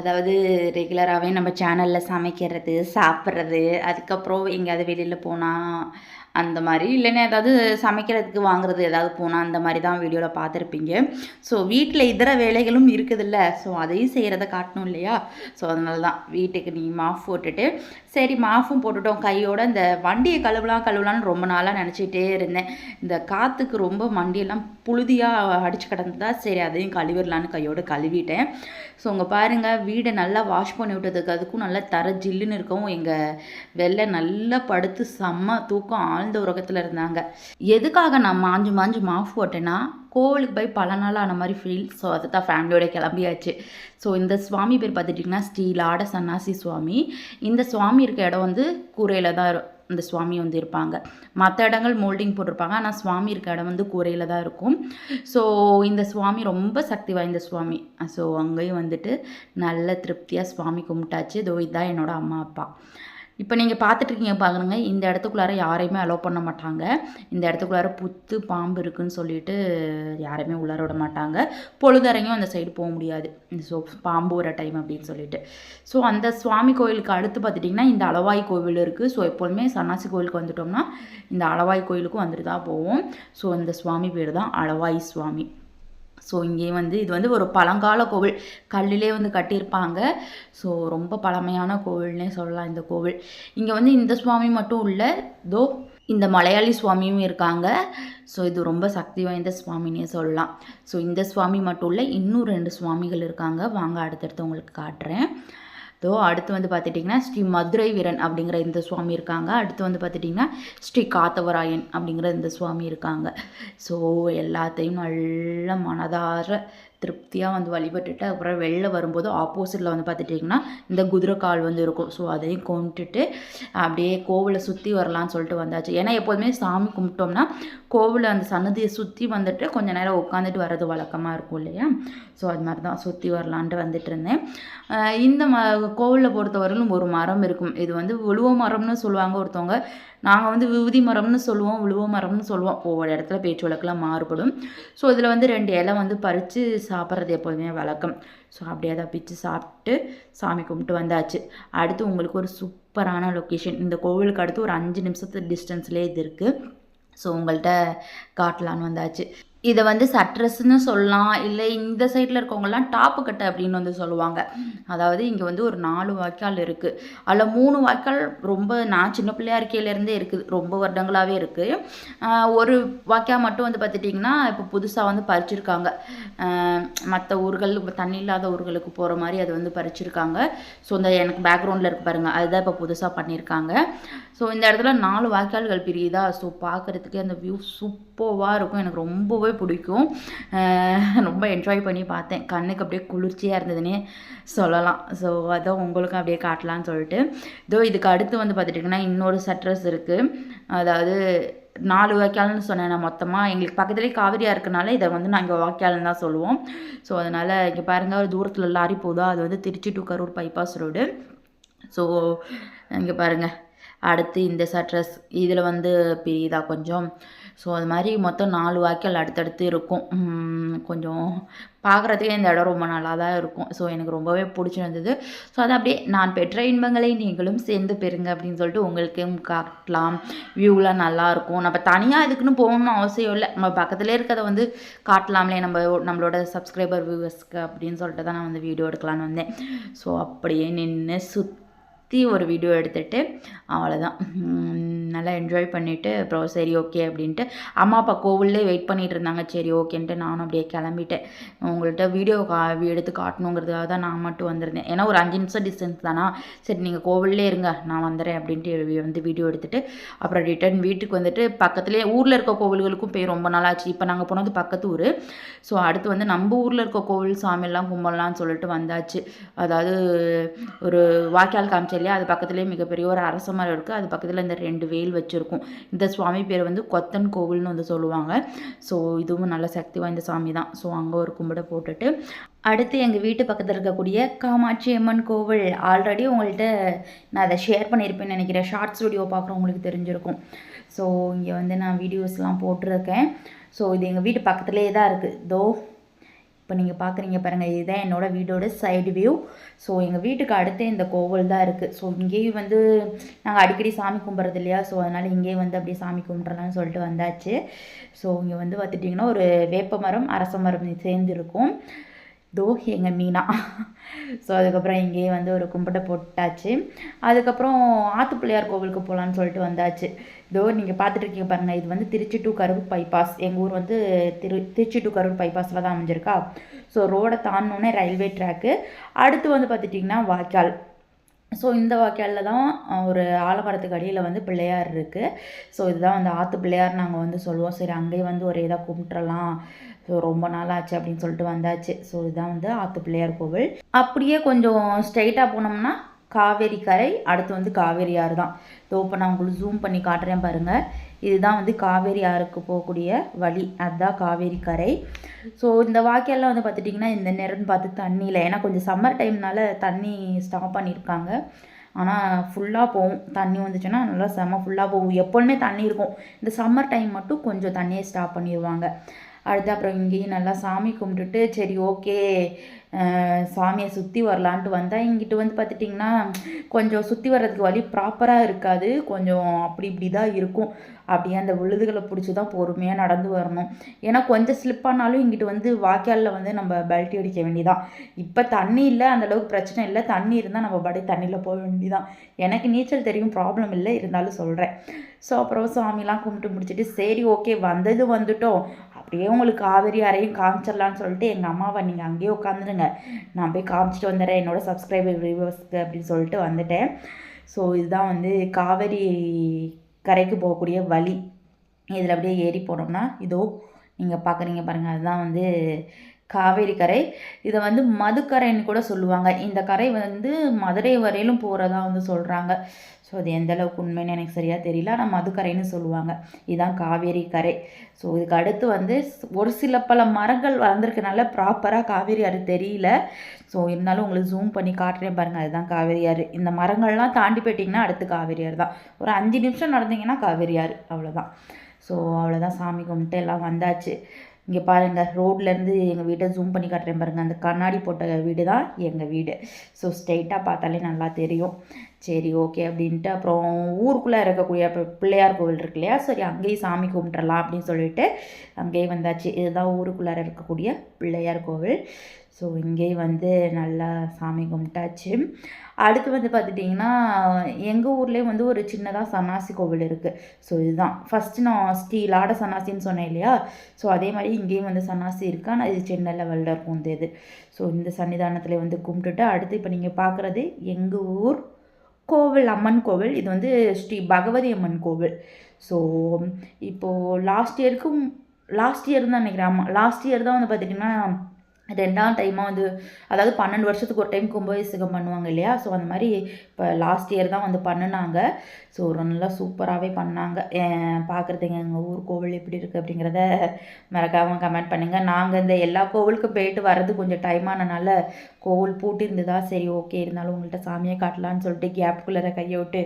அதாவது ரெகுலராகவே நம்ம சேனலில் சமைக்கிறது சாப்பிட்றது அதுக்கப்புறம் எங்கேயாவது வெளியில் போனால் அந்த மாதிரி இல்லைன்னா ஏதாவது சமைக்கிறதுக்கு வாங்குறது ஏதாவது போனால் அந்த மாதிரி தான் வீடியோவில் பார்த்துருப்பீங்க. ஸோ வீட்டில் இதர வேலைகளும் இருக்குதுல்ல. ஸோ அதையும் செய்கிறத காட்டணும் இல்லையா? ஸோ அதனால தான் வீட்டுக்கு நீ மாஃப் போட்டுட்டு சரி மாஃபும் போட்டுட்டோம். கையோட இந்த வண்டியை கழுவலாம் கழுவலாம்னு ரொம்ப நாளாக நினச்சிட்டே இருந்தேன். இந்த காற்றுக்கு ரொம்ப வண்டியெல்லாம் புழுதியாக அடிச்சு கிடந்ததா சரி அதையும் கழுவிடலான்னு கையோடு கழுவிட்டேன். ஸோ உங்கள் பாருங்கள் வீடை நல்லா வாஷ் பண்ணி விட்டதுக்கு அதுக்கும் நல்லா தர ஜில்லுன்னு இருக்கவும் எங்கள் வெளில நல்லா படுத்து செம்ம தூக்கம் ஆழ்ந்த உறக்கத்தில் இருந்தாங்க. எதுக்காக நான் மாஞ்சு மாஞ்சு மாஃப் போட்டேன்னா கோவிலுக்கு போய் பல நாள் ஆன மாதிரி ஃபீல் ஸோ அதை தான் ஃபேமிலியோட கிளம்பியாச்சு. ஸோ இந்த சுவாமி பேர் பார்த்துட்டிங்கன்னா ஸ்ரீலாட சன்னாசி சுவாமி. இந்த சுவாமி இருக்க இடம் வந்து கூரையில் தான் அந்த சுவாமி வந்து இருப்பாங்க. மற்ற இடங்கள் மோல்டிங் போட்டிருப்பாங்க. ஆனால் சுவாமி இருக்க இடம் வந்து கூரையில் தான் இருக்கும். ஸோ இந்த சுவாமி ரொம்ப சக்தி வாய்ந்த சுவாமி. ஸோ அங்கேயும் வந்துட்டு நல்ல திருப்தியாக சுவாமி கும்பிட்டாச்சு. இதோ இதுதான் என்னோட அம்மா அப்பா. இப்போ நீங்கள் பார்த்துட்ருக்கீங்க பாருங்க இந்த இடத்துக்குள்ளார யாரையுமே அலோவ் பண்ண மாட்டாங்க. இந்த இடத்துக்குள்ளார புத்து பாம்பு இருக்குன்னு சொல்லிட்டு யாரையுமே உள்ளார விட மாட்டாங்க. பொழுதரையும் அந்த சைடு போக முடியாது. ஸோ பாம்பு வர டைம் அப்படின்னு சொல்லிட்டு. ஸோ அந்த சுவாமி கோயிலுக்கு அடுத்து பார்த்துட்டிங்கன்னா இந்த அளவாய் கோவில் இருக்குது ஸோ எப்போதுமே சன்னாசி கோயிலுக்கு வந்துட்டோம்னா இந்த அளவாய் கோயிலுக்கும் வந்துட்டு தான் போவோம். ஸோ இந்த சுவாமி பேர் தான் அளவாய் சுவாமி. ஸோ இங்கே வந்து இது வந்து ஒரு பழங்கால கோவில். கல்லிலே வந்து கட்டியிருப்பாங்க. ஸோ ரொம்ப பழமையான கோவில்னே சொல்லலாம் இந்த கோவில். இங்கே வந்து இந்த சுவாமி மட்டும் இல்லை. தோ இந்த மலையாளி சுவாமியும் இருக்காங்க. ஸோ இது ரொம்ப சக்தி வாய்ந்த சுவாமினே சொல்லலாம். ஸோ இந்த சுவாமி மட்டும் இல்லை இன்னும் ரெண்டு சுவாமிகள் இருக்காங்க. வாங்க அடுத்தடுத்து உங்களுக்கு காட்டுறேன். தோ அடுத்து வந்து பார்த்துட்டிங்கன்னா ஸ்ரீ மதுரை வீரன் அப்படிங்கிற இந்த சுவாமி இருக்காங்க. அடுத்து வந்து பார்த்துட்டிங்கன்னா ஸ்ரீ காத்தவராயன் அப்படிங்கிற இந்த சுவாமி இருக்காங்க. ஸோ எல்லாத்தையும் நல்ல மனதார திருப்தியாக வந்து வழிபட்டுட்டு அப்புறம் வெளில வரும்போது ஆப்போசிட்டில் வந்து பார்த்துட்டிங்கன்னா இந்த குதிரை கால் வந்து இருக்கும். ஸோ அதையும் கும்பிட்டுட்டு அப்படியே கோவிலை சுற்றி வரலாம்னு சொல்லிட்டு வந்தாச்சு. ஏன்னா எப்போதுமே சாமி கும்பிட்டோம்னா கோவிலை அந்த சன்னதியை சுற்றி வந்துட்டு கொஞ்ச நேரம் உட்காந்துட்டு வர்றது வழக்கமாக இருக்கும் இல்லையா? ஸோ அது மாதிரி தான் சுற்றி வரலான்ட்டு வந்துட்டு இருந்தேன். இந்த ம கோவிலில் பொறுத்தவரையிலும் ஒரு மரம் இருக்கும். இது வந்து உழுவ மரம்னு சொல்லுவாங்க ஒருத்தவங்க. நாங்கள் வந்து விபூதி மரம்னு சொல்லுவோம் உழுவ மரம்னு சொல்லுவோம். ஒவ்வொரு இடத்துல பேச்சு வழக்கெல்லாம் மாறுபடும். ஸோ இதில் வந்து ரெண்டு இலை வந்து பறித்து சாப்பிட்றது எப்போதுமே வழக்கம். ஸோ அப்படியே அதை பிச்சு சாப்பிட்டு சாமி கும்பிட்டு வந்தாச்சு. அடுத்து உங்களுக்கு ஒரு சூப்பரான லொக்கேஷன் இந்த கோவிலுக்கு அடுத்து ஒரு அஞ்சு நிமிஷத்து டிஸ்டன்ஸ்லேயே இது இருக்குது ஸோ உங்கள்கிட்ட காட்டலான்னு வந்தாச்சு. இதை வந்து சட்ரஸ்ன்னு சொல்லலாம் இல்லை இந்த சைடில் இருக்கவங்கலாம் டாப்பு கட்டை அப்படின்னு வந்து சொல்லுவாங்க. அதாவது இங்கே வந்து ஒரு நாலு வாய்க்கால் இருக்குது அதில் மூணு வாய்க்கால் ரொம்ப நான் சின்ன பிள்ளையா இருக்கையிலேருந்தே இருக்குது. ரொம்ப வருடங்களாகவே இருக்குது ஒரு வாய்க்கால் மட்டும் வந்து பார்த்துட்டிங்கன்னா இப்போ புதுசாக வந்து பறிச்சிருக்காங்க. மற்ற ஊர்கள் இப்போ தண்ணி இல்லாத ஊர்களுக்கு போகிற மாதிரி அது வந்து பறிச்சிருக்காங்க. ஸோ இந்த எனக்கு பேக்ரவுண்டில் இருக்கு பாருங்கள் அதுதான் இப்போ புதுசாக பண்ணியிருக்காங்க ஸோ இந்த இடத்துல நாலு வாய்க்கால்கள் பிரியுதா? ஸோ பார்க்குறதுக்கு அந்த வியூ சூப்பர்வாக இருக்கும். எனக்கு ரொம்பவே பிடிக்கும். ரொம்ப என்ஜாய் பண்ணி பார்த்தேன். கண்ணுக்கு அப்படியே குளிர்ச்சியாக இருந்ததுன்னே சொல்லலாம். ஸோ அதான் உங்களுக்கும் அப்படியே காட்டலாம்னு சொல்லிட்டு. இதோ இதுக்கு அடுத்து வந்து பார்த்துட்டிங்கன்னா இன்னொரு சட்ரஸ் இருக்குது அதாவது நாலு வாய்க்கால்னு சொன்னேன் நான் மொத்தமாக எங்களுக்கு பக்கத்துலேயே காவிரியாக இருக்கனால இதை வந்து நாங்கள் வாய்க்கால்னு தான் சொல்லுவோம். ஸோ அதனால் இங்கே பாருங்கள் ஒரு தூரத்தில் லாரி போதோ அது வந்து Trichy to Karur bypass road so இங்கே பாருங்கள் அடுத்து இந்த சட்ரஸ் இதில் வந்து பிரியுதா கொஞ்சம். ஸோ அது மாதிரி மொத்தம் நாலு வாக்கள் அடுத்தடுத்து இருக்கும். கொஞ்சம் பார்க்குறதுக்கே இந்த இடம் ரொம்ப நல்லா தான் இருக்கும். ஸோ எனக்கு ரொம்பவே பிடிச்சிருந்தது. ஸோ அது அப்படியே நான் பெற்ற இன்பங்களை நீங்களும் சேர்ந்து பெறுங்க அப்படின்னு சொல்லிட்டு உங்களுக்கும் காட்டலாம். வியூலாம் நல்லாயிருக்கும் நம்ம தனியாக இதுக்குன்னு போகணும்னு அவசியம் இல்லை. நம்ம பக்கத்துலேயே இருக்கிறத வந்து காட்டலாம்லே. நம்ம நம்மளோட சப்ஸ்கிரைபர் வியூவர்ஸ்க்கு அப்படின்னு சொல்லிட்டு தான் நான் வந்து வீடியோ எடுக்கலான்னு வந்தேன். ஸோ அப்படியே நின்று சுற்றி ஒரு வீடியோ எடுத்துகிட்டு அவ்வளோதான் நல்லா என்ஜாய் பண்ணிவிட்டு அப்புறம் சரி ஓகே அப்படின்ட்டு அம்மா அப்பா கோவிலே வெயிட் பண்ணிகிட்டு இருந்தாங்க. சரி ஓகேன்ட்டு நானும் அப்படியே கிளம்பிட்டேன். உங்கள்கிட்ட வீடியோ கா எடுத்து காட்டணுங்கிறதுக்காக தான் நான் மட்டும் வந்திருந்தேன். ஏன்னா ஒரு அஞ்சு நிமிஷம் டிஸ்டன்ஸ் தானா? சரி நீங்கள் கோவிலே இருங்க நான் வந்துடுறேன் அப்படின்ட்டு வந்து வீடியோ எடுத்துகிட்டு அப்புறம் ரிட்டர்ன் வீட்டுக்கு வந்துட்டு பக்கத்துலேயே ஊரில் இருக்க கோவில்களுக்கும் போய் ரொம்ப நாளாச்சு இப்போ நாங்கள் போனது பக்கத்து ஊர் ஸோ அடுத்து வந்து நம்ம ஊரில் இருக்க கோவில் சாமியெல்லாம் கும்பலாம்னு சொல்லிட்டு வந்தாச்சு. அதாவது ஒரு வாய்க்கால் காமிச்ச இல்லையா? அது பக்கத்துலேயே மிகப்பெரிய ஒரு அரச மரம் இருக்குது அது பக்கத்தில் இந்த ரெண்டு வேல் வச்சுருக்கும். இந்த சுவாமி பேர் வந்து கொத்தன் கோவில்னு வந்து சொல்லுவாங்க. ஸோ இதுவும் நல்ல சக்தி வாய்ந்த சாமி தான். ஸோ அங்கே ஒரு கும்பிட போட்டுட்டு அடுத்து எங்கள் வீட்டு பக்கத்தில் இருக்கக்கூடிய காமாட்சி அம்மன் கோவில். ஆல்ரெடி உங்கள்கிட்ட நான் அதை ஷேர் பண்ணியிருப்பேன்னு நினைக்கிறேன். ஷார்ட்ஸ் வீடியோ பார்க்குறவங்களுக்கு தெரிஞ்சிருக்கும். ஸோ இங்கே வந்து நான் வீடியோஸ்லாம் போட்டிருக்கேன். ஸோ இது எங்கள் வீட்டு பக்கத்துலேயே தான் இருக்குது தோ இப்போ நீங்கள் பார்க்குறீங்க பாருங்கள் இதுதான் என்னோடய வீடோட சைடு வியூ ஸோ எங்கள் வீட்டுக்கு அடுத்து இந்த கோவில் தான் இருக்குது ஸோ இங்கேயும் வந்து நாங்கள் அடிக்கடி சாமி கும்பிட்றது இல்லையா? ஸோ அதனால் இங்கேயும் வந்து அப்படியே சாமி கும்பிட்றலாம்னு சொல்லிட்டு வந்தாச்சு. ஸோ இங்கே வந்து பார்த்துட்டிங்கன்னா ஒரு வேப்ப மரம் அரச மரம் சேர்ந்து இருக்கும். தோ எங்கள் மீனா ஸோ அதுக்கப்புறம் இங்கேயே வந்து ஒரு கும்பிட்டை போட்டாச்சு. அதுக்கப்புறம் ஆத்து பிள்ளையார் கோவிலுக்கு போகலான்னு சொல்லிட்டு வந்தாச்சு. இதோ நீங்கள் பார்த்துட்ருக்கீங்க பாருங்கள் இது வந்து திருச்சி டு கரூர் பைபாஸ். எங்கள் ஊர் வந்து திரு திருச்சி டு கரூர் பைபாஸில் தான் அமைஞ்சிருக்கா. ஸோ ரோடை தாண்டினோடனே ரயில்வே ட்ராக்கு. அடுத்து வந்து பார்த்துட்டிங்கன்னா வாய்க்கால். ஸோ இந்த வாய்க்காலில் தான் ஒரு ஆலமரத்துக்கு அடியில் வந்து பிள்ளையார் இருக்குது ஸோ இதுதான் வந்து ஆற்று பிள்ளையார் நாங்கள் வந்து சொல்லுவோம். சரி அங்கேயே வந்து ஒரு இதாக கும்பிட்றலாம் ஸோ ரொம்ப நாள் ஆச்சு அப்படின்னு சொல்லிட்டு வந்தாச்சு. ஸோ இதுதான் வந்து ஆத்து பிள்ளையார் கோவில். அப்படியே கொஞ்சம் ஸ்ட்ரைட்டாக போனோம்னா காவேரி கரை அடுத்து வந்து காவேரி ஆறு தான். ஸோ இப்போ நான் உங்களுக்கு ஜூம் பண்ணி காட்டுறேன் பாருங்கள் இதுதான் வந்து காவேரி ஆறுக்கு போகக்கூடிய வழி. அதுதான் காவேரி கரை. ஸோ இந்த வாக்கியெல்லாம் வந்து பார்த்துட்டிங்கன்னா இந்த நேரம்னு பார்த்து தண்ணியில் ஏன்னா கொஞ்சம் சம்மர் டைம்னால தண்ணி ஸ்டாப் பண்ணியிருக்காங்க. ஆனால் ஃபுல்லாக போகும். தண்ணி வந்துச்சுன்னா நல்லா செம ஃபுல்லாக போகும். எப்போதுமே தண்ணி இருக்கும். இந்த சம்மர் டைம் மட்டும் கொஞ்சம் தண்ணியை ஸ்டாப் பண்ணிடுவாங்க அடுத்து அப்புறம் இங்கேயும் நல்லா சாமி கும்பிட்டுட்டு சரி ஓகே சாமியை சுற்றி வரலான்ட்டு வந்தால் இங்கிட்டு வந்து பார்த்துட்டிங்கன்னா கொஞ்சம் சுற்றி வர்றதுக்கு வழி ப்ராப்பராக இருக்காது. கொஞ்சம் அப்படி இப்படி தான் இருக்கும். அப்படியே அந்த விழுதுகளை பிடிச்சி தான் பொறுமையாக நடந்து வரணும். ஏன்னா கொஞ்சம் ஸ்லிப்பானாலும் இங்கிட்டு வந்து வாய்க்காலில் வந்து நம்ம பெல்ட்டி அடிக்க வேண்டியதான் இப்போ தண்ணி இல்லை அந்தளவுக்கு பிரச்சனை இல்லை. தண்ணி இருந்தால் நம்ம படி தண்ணியில் போக வேண்டியதான் எனக்கு நீச்சல் தெரியும் ப்ராப்ளம் இல்லை இருந்தாலும் சொல்கிறேன் ஸோ அப்புறம் சாமிலாம் கும்பிட்டு முடிச்சுட்டு சரி ஓகே வந்தது வந்துட்டோம். அப்படியே உங்களுக்கு காவேரி அறையும் காமிச்சிடலான்னு சொல்லிட்டு எங்கள் அம்மாவை நீங்கள் அங்கேயே உட்காந்துருங்க. நான் போய் காமிச்சிட்டு வந்துடுறேன். என்னோடய சப்ஸ்கிரைபர் வியூவர்ஸ்க்கு அப்படின்னு சொல்லிட்டு வந்துட்டேன். ஸோ இதுதான் வந்து காவேரி கரைக்கு போகக்கூடிய வழி. இதில் அப்படியே ஏறி போனோம்னா இதோ நீங்கள் பார்க்குறீங்க பாருங்கள் அதுதான் வந்து காவேரி கரை. இதை வந்து மதுக்கரைன்னு கூட சொல்லுவாங்க. இந்த கரை வந்து மதுரை வரையிலும் போகிறதா வந்து சொல்கிறாங்க ஸோ அது எந்த அளவுக்கு உண்மைன்னு எனக்கு சரியாக தெரியல. ஆனால் மதுக்கரைன்னு சொல்லுவாங்க. இதுதான் காவேரி கரை. ஸோ இதுக்கு அடுத்து வந்து ஒரு சில பல மரங்கள் வளர்ந்துருக்கனால ப்ராப்பராக காவேரி ஆறு தெரியல. ஸோ இருந்தாலும் உங்களுக்கு ஜூம் பண்ணி காட்டுறேன் பாருங்கள் அதுதான் காவேரி ஆறு. இந்த மரங்கள்லாம் தாண்டி போயிட்டிங்கன்னா அடுத்து காவேரி ஆறு தான். ஒரு அஞ்சு நிமிஷம் நடந்தீங்கன்னா காவேரி ஆறு. அவ்வளோதான் ஸோ அவ்வளோதான் சாமி கும்பிட்டு எல்லாம் வந்தாச்சு. இங்கே பாருங்கள் ரோட்லேருந்து எங்கள் வீட்டை ஜூம் பண்ணி காட்டுறேன் பாருங்கள் அந்த கண்ணாடி போட்ட வீடு தான் எங்கள் வீடு ஸோ ஸ்ட்ரெயிட்டாக பார்த்தாலே நல்லா தெரியும். சரி ஓகே அப்படின்ட்டு அப்புறம் ஊருக்குள்ளே இருக்கக்கூடிய பிள்ளையார் கோவில் இருக்கு இல்லையா? சரி அங்கேயும் சாமி கும்பிட்றலாம் அப்படின்னு சொல்லிட்டு அங்கேயே வந்தாச்சு. இதுதான் ஊருக்குள்ளார இருக்கக்கூடிய பிள்ளையார் கோவில். ஸோ இங்கேயும் வந்து நல்லா சாமி கும்பிட்டாச்சு. அடுத்து வந்து பார்த்துட்டிங்கன்னா எங்கள் ஊர்லேயே வந்து ஒரு சின்னதாக சன்னாசி கோவில் இருக்குது ஸோ இதுதான். ஃபஸ்ட்டு நான் ஸ்டீல் ஆட சன்னாசின்னு சொன்னேன் இல்லையா? ஸோ அதே மாதிரி இங்கேயும் வந்து சன்னாசி இருக்கா. ஆனால் இது சென்னை லெவலில் இருக்கும் இந்த இது ஸோ இந்த சன்னிதானத்தில் வந்து கும்பிட்டுட்டு அடுத்து இப்போ நீங்கள் பார்க்குறது எங்கள் ஊர் கோவில் அம்மன் கோவில். இது வந்து ஸ்ரீ பகவதி அம்மன் கோவில். ஸோ இப்போது லாஸ்ட் இயருக்கும் லாஸ்ட் இயர் தான் நினைக்கிறேன். ஆமாம் லாஸ்ட் இயர் தான் வந்து பார்த்திங்கன்னா ரெண்டாம் டைமாக வந்து அதாவது பன்னெண்டு வருஷத்துக்கு ஒரு டைம் கும்பாபிஷேகம் பண்ணுவாங்க இல்லையா? ஸோ அந்த மாதிரி இப்போ லாஸ்ட் இயர் தான் வந்து பண்ணினாங்க. ஸோ நல்லா சூப்பராகவே பண்ணாங்க. பார்க்குறதுங்க எங்கள் ஊர் கோவில் எப்படி இருக்குது அப்படிங்கிறத மறக்காமல் கமெண்ட் பண்ணுங்கள் நாங்கள் இந்த எல்லா கோவிலுக்கும் போயிட்டு வர்றது கொஞ்சம் டைம் ஆனனால கோவில் பூட்டி இருந்ததா சரி ஓகே இருந்தாலும் உங்கள்கிட்ட சாமியை காட்டலான்னு சொல்லிட்டு கேப்புக்குள்ளே கையை விட்டு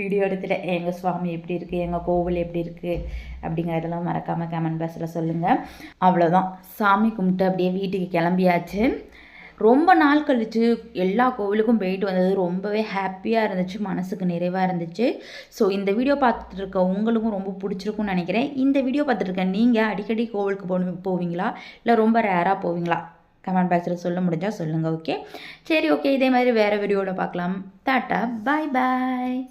வீடியோ எடுத்துட்டேன். எங்கள் சுவாமி எப்படி இருக்குது எங்கள் கோவில் எப்படி இருக்குது அப்படிங்கிறதெல்லாம் மறக்காமல் கமெண்ட் பாக்ஸில் சொல்லுங்கள் அவ்வளோதான் சாமி கும்பிட்டு அப்படியே வீட்டுக்கு கிளம்பியாச்சு. ரொம்ப நாள் கழித்து எல்லா கோவிலுக்கும் போயிட்டு வந்தது. ரொம்பவே ஹாப்பியாக இருந்துச்சு. மனசுக்கு நிறைவாக இருந்துச்சு. ஸோ இந்த வீடியோ பார்த்துட்டு இருக்க உங்களுக்கும் ரொம்ப பிடிச்சிருக்கும்னு நினைக்கிறேன். இந்த வீடியோ பார்த்துட்டு இருக்க நீங்கள் அடிக்கடி கோவிலுக்கு போ போவீங்களா? இல்லை ரொம்ப ரேராக போவீங்களா? கமெண்ட் பாக்ஸில் சொல்ல முடிஞ்சால் சொல்லுங்கள் ஓகே சரி ஓகே இதே மாதிரி வேறு வீடியோட பார்க்கலாம். டாட்டா. பாய் பாய்